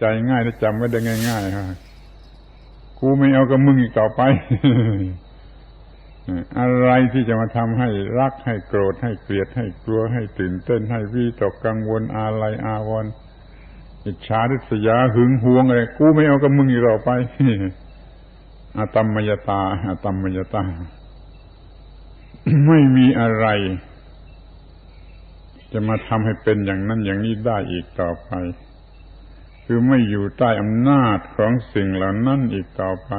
ใจง่ายและจำไว้ได้ง่ายๆฮะกูไม่เอากับมึงอีกต่อไปอะไรที่จะมาทำให้รักให้โกรธให้เกลียดให้กลัวให้ตื่นเต้นให้วิตกกังวลอาลัยอาวรณ์อิจฉาริษยาหึงหวงอะไรกูไม่เอากับมึงอีกต่อไปอาตมมยตาอาตมมยตา ไม่มีอะไร จะมาทำให้เป็นอย่างนั้นอย่างนี้ได้อีกต่อไป คือไม่อยู่ใต้อำนาจของสิ่งเหล่านั้นอีกต่อไป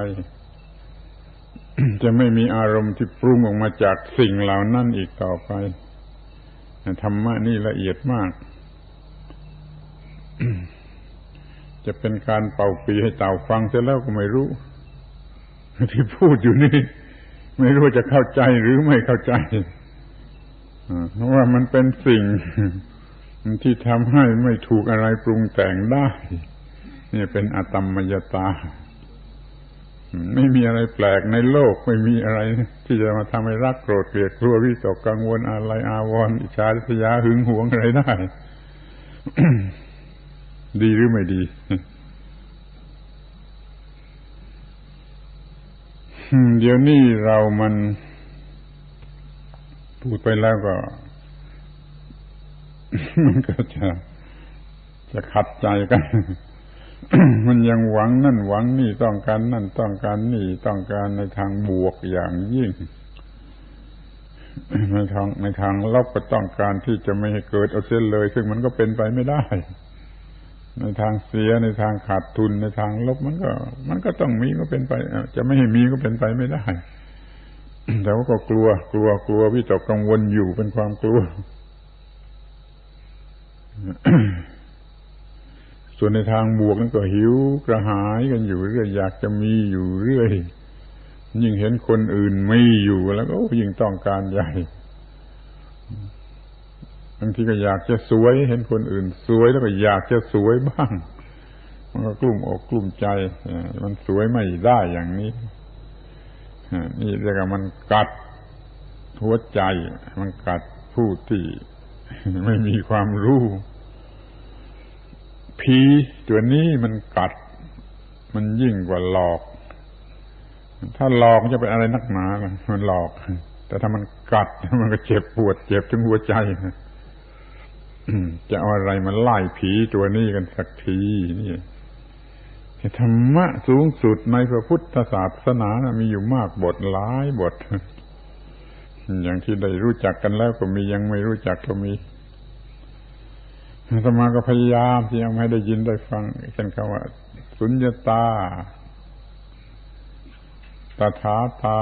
จะไม่มีอารมณ์ที่ปรุงออกมาจากสิ่งเหล่านั้นอีกต่อไปธรรมะนี่ละเอียดมาก จะเป็นการเป่าปีให้เต่าฟังเสร็จแล้วก็ไม่รู้ ที่พูดอยู่นี่ ไม่รู้จะเข้าใจหรือไม่เข้าใจเพราะว่ามันเป็นสิ่ง ที่ทำให้ไม่ถูกอะไรปรุงแต่งได้ นี่เป็นอตมมยตา ไม่มีอะไรแปลกในโลกไม่มีอะไร ที่จะมาทำให้รักโกรธเกลียดกลัววิตกกังวลอะไรอาวรณ์อิจฉาริษยาหึงหวงอะไรได้ ดีหรือไม่ดีเดี๋ยวนี้เรามันพูดไปแล้วก็ มันก็จะจะขัดใจกัน มันยังหวังนั่นหวังนี่ต้องการนั่นต้องการนี่ต้องการในทางบวกอย่างยิ่ง ในทางในทางลบก็ต้องการที่จะไม่ให้เกิดเอาเส้นเลย ซึ่งมันก็เป็นไปไม่ได้ ในทางเสียในทางขาดทุนในทางลบมันก็ มันก็ต้องมีก็เป็นไปจะไม่ให้มีก็เป็นไปไม่ได้แต่ว่าก็กลัว กลัวกลัววิตกกังวลอยู่เป็นความกลัว ส่วนในทางบวกนั่นก็หิวกระหายกันอยู่เรื่อยอยากจะมีอยู่เรื่อย ยิ่งเห็นคนอื่นมีอยู่แล้วก็ยิ่งต้องการใหญ่บางทีก็อยากจะสวย เห็นคนอื่น สวยแล้วก็อยากจะสวยบ้าง มันก็กลุ้มอกกลุ้มใจมันสวยไม่ได้อย่างนี้นี่เรียกว่ามันกัดหัวใจ มันกัดผู้ที่ไม่มีความรู้ ผีตัวนี้มันกัด มันยิ่งกว่าหลอก ถ้าหลอกจะเป็นอะไรนักหนา มันหลอก แต่ถ้ามันกัดมันก็เจ็บปวด เจ็บถึงหัวใจจะเอาอะไรมาไล่ผีตัวนี้กันสักทีนี่ธรรมะสูงสุดในพระพุทธศาสนานะมีอยู่มากบทหลายบท อย่างที่ได้รู้จักกันแล้วก็มียังไม่รู้จักก็มี ธรรมาก็พยายามที่ยังไม่ได้ยินได้ฟังเช่นคำว่าสุญญตาตถาตา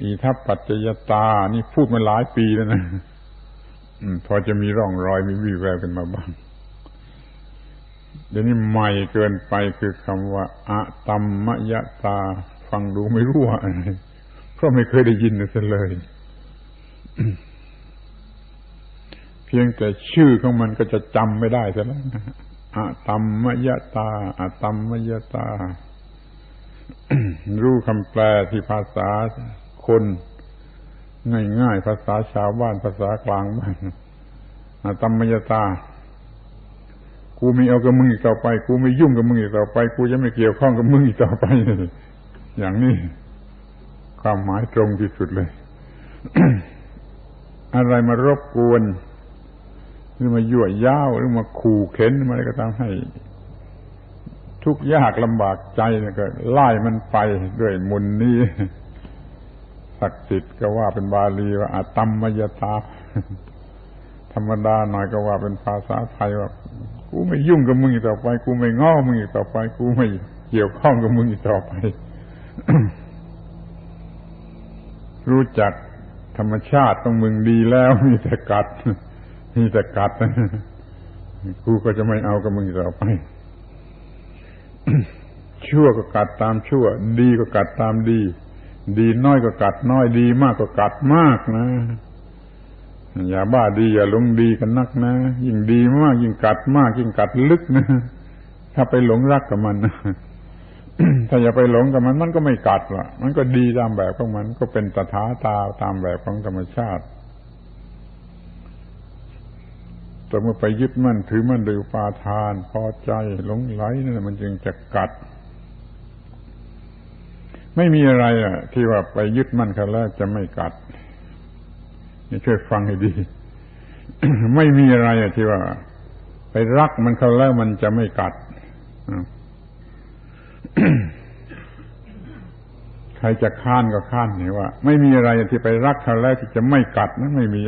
อีทัปปัจจยตา นี่พูดมาหลายปีแล้วนะพอจะมีร่องรอยมีวิแววกันมาบ้าง เดี๋ยวนี้ใหม่เกินไปคือคำว่าอะตัมมยตา ฟังดูไม่รู้ว่าอะไรเพราะไม่เคยได้ยินเลย เพียงแต่ชื่อของมันก็จะจำไม่ได้ซะแล้วนะอะตัมมยตาอะตัมมยตา รู้คำแปลที่ภาษาคนง่ายๆภาษาชาวบ้านภาษากลางบ้านอะตัมมยตา กูไม่เอากับมึงอีกต่อไป กูไม่ยุ่งกับมึงอีกต่อไป กูจะไม่เกี่ยวข้องกับมึงอีกต่อไป อย่างนี้ความหมายตรงที่สุดเลย อะไรมารบกวน หรือมายั่วย้าวหรือมาขู่เข็นอะไรก็ตามให้ ทุกยากลำบากใจเนี่ยก็ไล่มันไปด้วยมนนี้ศักดิ์สิทธิ์ก็ว่าเป็นบาลีว่าอาตัมมยตา ธรรมดาหน่อยก็ว่าเป็นภาษาไทยว่า กูไม่ยุ่งกับมึงอีกต่อไป กูไม่ง้อมึงอีกต่อไป กูไม่เกี่ยวข้องกับมึงอีกต่อไป รู้จักธรรมชาติของมึงดีแล้วมีแต่กัด มีแต่กัดกูก็จะไม่เอากับมึงต่อไป ชั่วก็กัดตามชั่ว ดีก็กัดตามดี ดีน้อยก็กัดน้อยดี มากก็กัดมากนะ อย่าบ้าดีอย่าหลงดีกันนักนะ ยิ่งดีมาก ยิ่งกัดมาก ยิ่งกัดลึกนะ ถ้าไปหลงรักกับมันนะถ้าอย่าไปหลงกับมันมันก็ไม่กัดละมันก็ดีตามแบบของมัน ก็เป็นตถาตาตามแบบของธรรมชาติ แต่เมื่อไปยึดมั่นถือมั่นโดยอุปาทาน พอใจหลงไหลนั่นนะมันจึงจะกัด ไม่มีอะไรอะ ที่ว่าไปยึดมั่นเขาแล้วจะไม่กัด นี่ช่วยฟังให้ดี ไม่มีอะไรอะที่ว่า ไปรักมันเขาแล้วมันจะไม่กัดใครจะค้านก็ค้านนี่ว่า ไม่มีอะไรที่ไปรักเขาแล้วที่จะไม่กัดนั้นไม่มี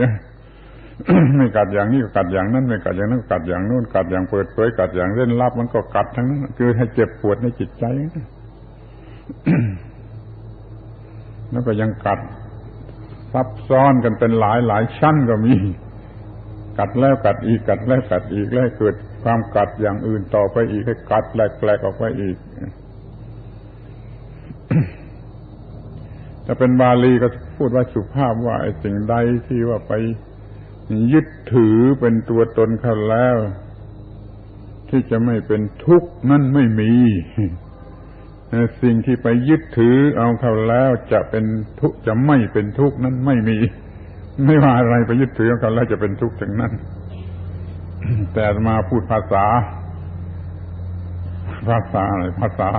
ไม่กัดอย่างนี้ก็กัดอย่างนั้นไม่กัดอย่างนั้นก็กัดอย่างนู้นกัดอย่างเปิดเผยกัดอย่างเล่นลับมันก็กัดทั้งนั้นคือให้เจ็บปวดในจิตใจแล้วก็ยังกัดซับซ้อนกันเป็นหลายหลายชั้นก็มี กัดแล้วกัดอีกกัดแล้วกัดอีกแล้วเกิดความกัดอย่างอื่นต่อไปอีกให้กัดแปลกๆออกไปอีกถ้าเป็นบาลีก็พูดว่าสุภาพว่าไอ้สิ่งใดที่ว่าไป ยึดถือเป็นตัวตนเขาแล้ว ที่จะไม่เป็นทุกข์นั่นไม่มีสิ่งที่ไปยึดถือเอาเขาแล้วจะเป็นทุกข์จะไม่เป็นทุกข์นั้นไม่มี ไม่ว่าอะไรไปยึดถือเอาเขาแล้วจะเป็นทุกข์ถึงนั้น แต่มาพูดภาษา ภาษาอะไรภาษา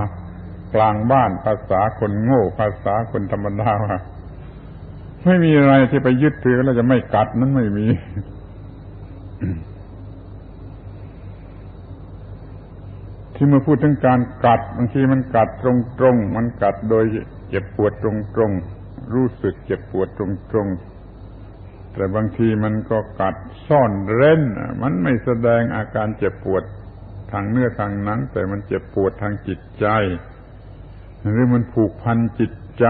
กลางบ้านภาษาคนโง่ ภาษาคนธรรมดาว่า ไม่มีอะไรที่ไปยึดถือแล้วจะไม่กัดนั้นไม่มีที่มาพูดถึงการกัดบางทีมันกัดตรงๆมันกัดโดยเจ็บปวดตรงๆรู้สึกเจ็บปวดตรงๆแต่บางทีมันก็กัดซ่อนเร้นมันไม่แสดงอาการเจ็บปวดทางเนื้อทางหนัง แต่มันเจ็บปวดทางจิตใจ หรือมันผูกพันจิตใจ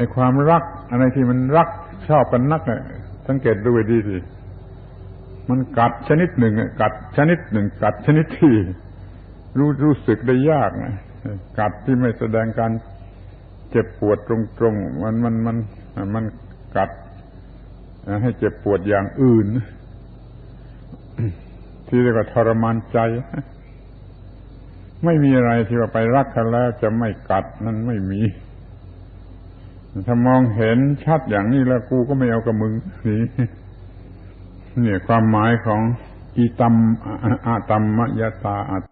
อ้ความรัก อะไรที่มันรักชอบกันนักเนี่ยสังเกตดูให้ดีสิมันกัดชนิดหนึ่งกัดชนิดหนึ่ง กัดชนิดที่รู้รู้สึกได้ยากนะกัดที่ไม่แสดงการเจ็บปวดตรงๆมันมันมันมันกัดให้เจ็บปวดอย่างอื่น ที่เรียกว่าทรมานใจ ไม่มีอะไรที่ว่าไปรักกันแล้วจะไม่กัดนั่นไม่มี ถ้ามองเห็นชัดอย่างนี้แล้วกูก็ไม่เอากับมึงนี่เนี่ยความหมายของอิตัมอาตัมมยตาอัต